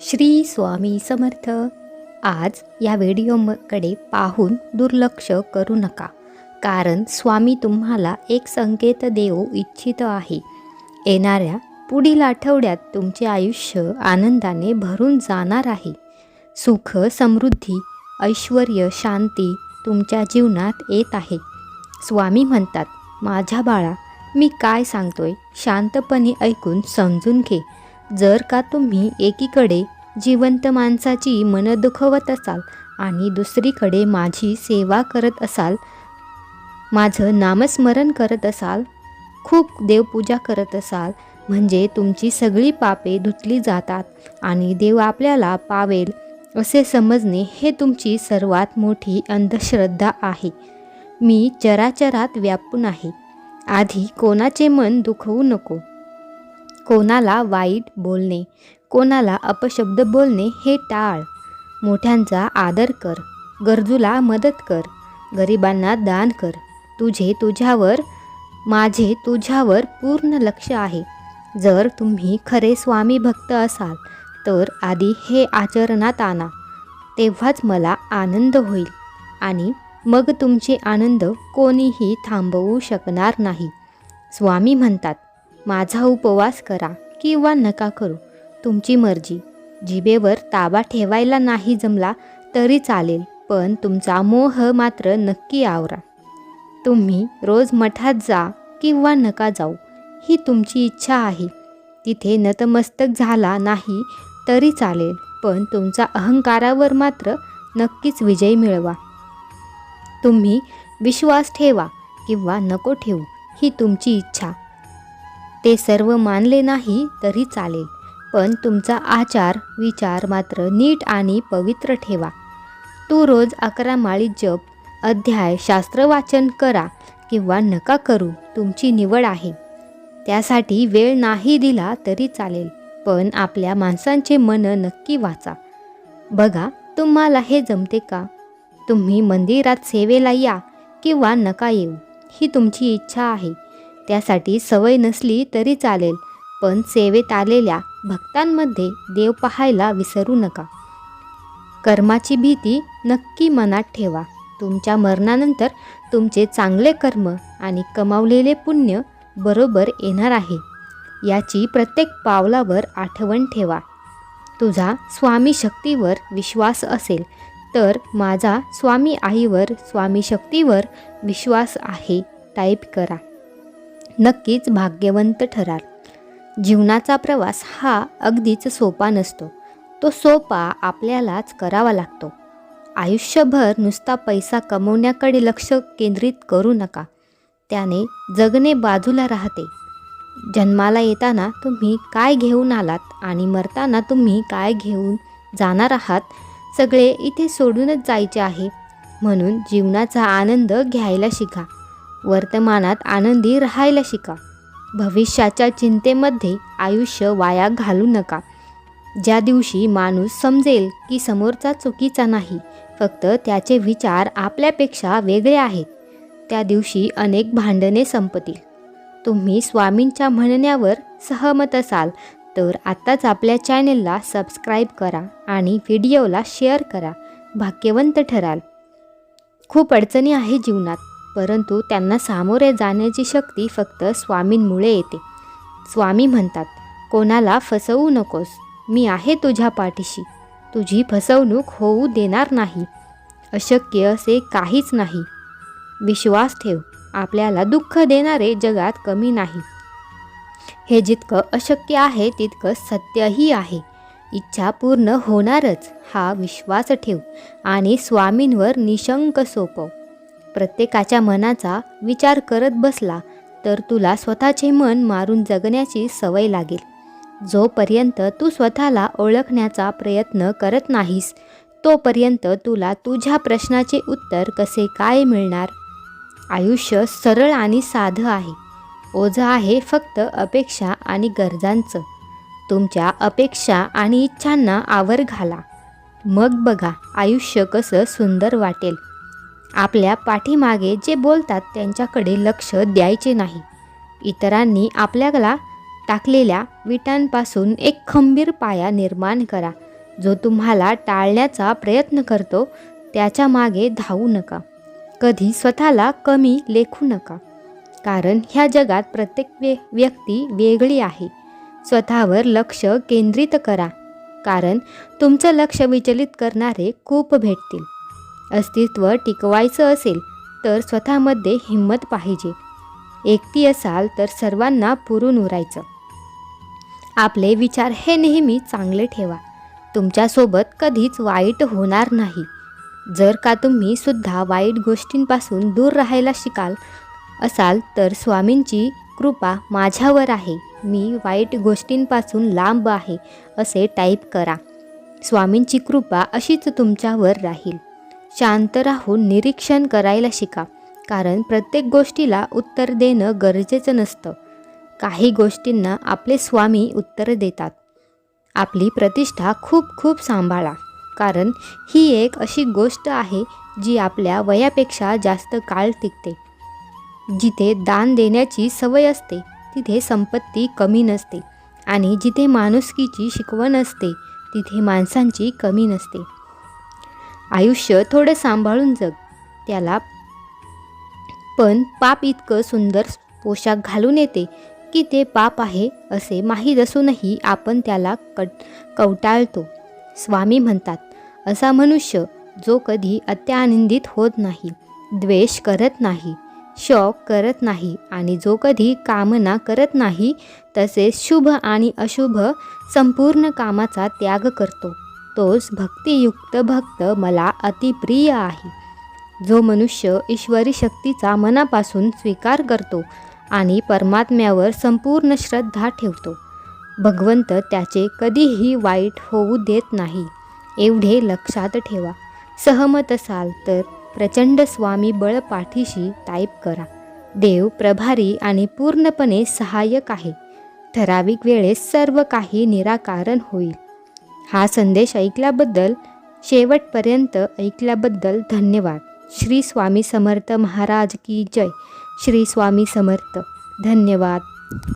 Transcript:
श्री स्वामी समर्थ. आज या व्हिडिओकडे पाहून दुर्लक्ष करू नका कारण स्वामी तुम्हाला एक संकेत देऊ इच्छित आहे. येणाऱ्या पुढील आठवड्यात तुमचे आयुष्य आनंदाने भरून जाणार आहे. सुख समृद्धी ऐश्वर शांती तुमच्या जीवनात येत आहे. स्वामी म्हणतात माझ्या बाळा मी काय सांगतोय? शांतपणे ऐकून समजून घे. जर का तुम्ही एकीकडे जिवंत माणसाची मन दुखवत असाल आणि दुसरीकडे माझी सेवा करत असाल माझं नामस्मरण करत असाल खूप देवपूजा करत असाल म्हणजे तुमची सगळी पापे धुतली जातात आणि देव आपल्याला पावेल असे समजणे हे तुमची सर्वात मोठी अंधश्रद्धा आहे. मी चराचरात व्यापून आहे. आधी कोणाचे मन दुखवू नको. कोणाला वाईट बोलणे कोणाला अपशब्द बोलणे हे टाळ. मोठ्यांचा आदर कर गरजूला मदत कर गरिबांना दान कर. तुझे तुझ्यावर माझे तुझ्यावर पूर्ण लक्ष आहे. जर तुम्ही खरे स्वामी भक्त असाल तर आधी हे आचरणात आणा. तेव्हाच मला आनंद होईल आणि मग तुमचे आनंद कोणीही थांबवू शकणार नाही. स्वामी म्हणतात माझा उपवास करा किंवा नका करू. तुमची मर्जी. जिभेवर ताबा ठेवायला नाही जमला तरी चालेल पण तुमचा मोह मात्र नक्की आवरा. तुम्ही रोज मठात जा किंवा नका जाऊ ही तुमची इच्छा आहे. तिथे नतमस्तक झाला नाही तरी चालेल पण तुमचा अहंकारावर मात्र नक्कीच विजय मिळवा. तुम्ही विश्वास ठेवा किंवा नको ठेवू ही तुमची इच्छा. ते सर्व मानले नाही तरी चालेल. पण तुमचा आचार विचार मात्र नीट आणि पवित्र ठेवा. तू रोज अकरा माळी जप अध्याय शास्त्र वाचन करा किंवा नका करू तुमची निवड आहे. त्यासाठी वेळ नाही दिला तरी चालेल पण आपल्या माणसांचे मन नक्की वाचा. बघा तुम्हाला हे जमते का? तुम्ही मंदिरात सेवेला या किंवा नका येऊ ही तुमची इच्छा आहे. त्यासाठी सवय नसली तरी चालेल पण सेवेत आलेल्या भक्तांमध्ये देव पाहायला विसरू नका. कर्माची भीती नक्की मनात ठेवा. तुमच्या मरणानंतर तुमचे चांगले कर्म आणि कमावलेले पुण्य बरोबर येणार आहे. याची प्रत्येक पावलावर आठवण ठेवा. तुझा स्वामी शक्तीवर विश्वास असेल तर माझा स्वामी आईवर स्वामी शक्तीवर विश्वास आहे टाईप करा. नक्कीच भाग्यवंत ठराल. जीवनाचा प्रवास हा अगदीच सोपा नसतो. तो सोपा आपल्यालाच करावा लागतो. आयुष्यभर नुसता पैसा कमवण्याकडे लक्ष केंद्रित करू नका. त्याने जगणे बाजूला राहते. जन्माला येताना तुम्ही काय घेऊन आलात आणि मरताना तुम्ही काय घेऊन जाणार आहात सगळे इथे सोडूनच जायचे आहे. म्हणून जीवनाचा आनंद घ्यायला शिका. वर्तमानात आनंदी राहायला शिका. भविष्याच्या चिंतेमध्ये आयुष्य वाया घालू नका. ज्या दिवशी माणूस समजेल की समोरचा चुकीचा नाही फक्त त्याचे विचार आपल्यापेक्षा वेगळे आहेत त्या दिवशी अनेक भांडणे संपतील. तुम्ही स्वामींच्या म्हणण्यावर सहमत असाल तर आत्ताच आपल्या चॅनेलला सबस्क्राईब करा आणि व्हिडिओला शेअर करा. भाग्यवंत ठराल. खूप अडचणी आहे जीवनात. परंतु त्यांना सामोरे जाण्याची शक्ती फक्त स्वामींमुळे येते. स्वामी म्हणतात कोणाला फसवू नकोस. मी आहे तुझ्या पाठीशी. तुझी फसवणूक होऊ देणार नाही. अशक्य असे काहीच नाही. विश्वास ठेव. आपल्याला दुःख देणारे जगात कमी नाही. हे जितकं अशक्य आहे तितकं सत्यही आहे. इच्छा पूर्ण होणारच. हा विश्वास ठेव आणि स्वामींवर निशंक सोपव. प्रत्येकाच्या मनाचा विचार करत बसला तर तुला स्वतःचे मन मारून जगण्याची सवय लागेल. जोपर्यंत तू स्वतःला ओळखण्याचा प्रयत्न करत नाहीस तोपर्यंत तुला तुझ्या प्रश्नाचे उत्तर कसे काय मिळणार? आयुष्य सरळ आणि साधं आहे. ओझं आहे फक्त अपेक्षा आणि गरजांचं. तुमच्या अपेक्षा आणि इच्छांना आवर घाला. मग बघा आयुष्य कसं सुंदर वाटेल. आपल्या पाठीमागे जे बोलतात त्यांच्याकडे लक्ष द्यायचे नाही. इतरांनी आपल्याला टाकलेल्या विटांपासून एक खंबीर पाया निर्माण करा. जो तुम्हाला टाळण्याचा प्रयत्न करतो त्याच्यामागे धावू नका. कधी स्वतःला कमी लेखू नका. कारण ह्या जगात प्रत्येक वे व्यक्ती वेगळी आहे. स्वतःवर लक्ष केंद्रित करा. कारण तुमचं लक्ष विचलित करणारे खूप भेटतील. अस्तित्व टिकवायचं असेल तर स्वतःमध्ये हिंमत पाहिजे. एकटी असाल तर सर्वांना पुरून उरायचं. आपले विचार हे नेहमी चांगले ठेवा. तुमच्यासोबत कधीच वाईट होणार नाही. जर का तुम्ही सुद्धा वाईट गोष्टींपासून दूर राहायला शिकाल असाल तर स्वामींची कृपा माझ्यावर आहे. मी वाईट गोष्टींपासून लांब आहे असे टाईप करा. स्वामींची कृपा अशीच तुमच्यावर राहील. शांत राहून निरीक्षण करायला शिका. कारण प्रत्येक गोष्टीला उत्तर देणं गरजेचं नसतं. काही गोष्टींना आपले स्वामी उत्तर देतात. आपली प्रतिष्ठा खूप खूप सांभाळा. कारण ही एक अशी गोष्ट आहे जी आपल्या वयापेक्षा जास्त काळ टिकते. जिथे दान देण्याची सवय असते तिथे संपत्ती कमी नसते. आणि जिथे माणुसकीची शिकवण असते तिथे माणसांची कमी नसते. आयुष्य थोडं सांभाळून जग. त्याला पण पाप इतकं सुंदर पोशाख घालून येते की ते पाप आहे असे माहीत असूनही आपण त्याला कट कवटाळतो. स्वामी म्हणतात असा मनुष्य जो कधी अत्यानंदित होत नाही द्वेष करत नाही शौक करत नाही आणि जो कधी कामना करत नाही तसेच शुभ आणि अशुभ संपूर्ण कामाचा त्याग करतो. तोच भक्तियुक्त भक्त मला अतिप्रिय आहे. जो मनुष्य ईश्वरी शक्तीचा मनापासून स्वीकार करतो आणि परमात्म्यावर संपूर्ण श्रद्धा ठेवतो. भगवंत त्याचे कधीही वाईट होऊ देत नाही. एवढे लक्षात ठेवा. सहमत असाल तर प्रचंड स्वामी बळ पाठीशी टाईप करा. देव प्रभारी आणि पूर्णपणे सहाय्यक आहे. ठराविक वेळेस सर्व काही निराकारण होईल. हा संदेश ऐकल्याबद्दल शेवटपर्यंत ऐकल्याबद्दल धन्यवाद. श्री स्वामी समर्थ महाराज की जय. श्री स्वामी समर्थ. धन्यवाद.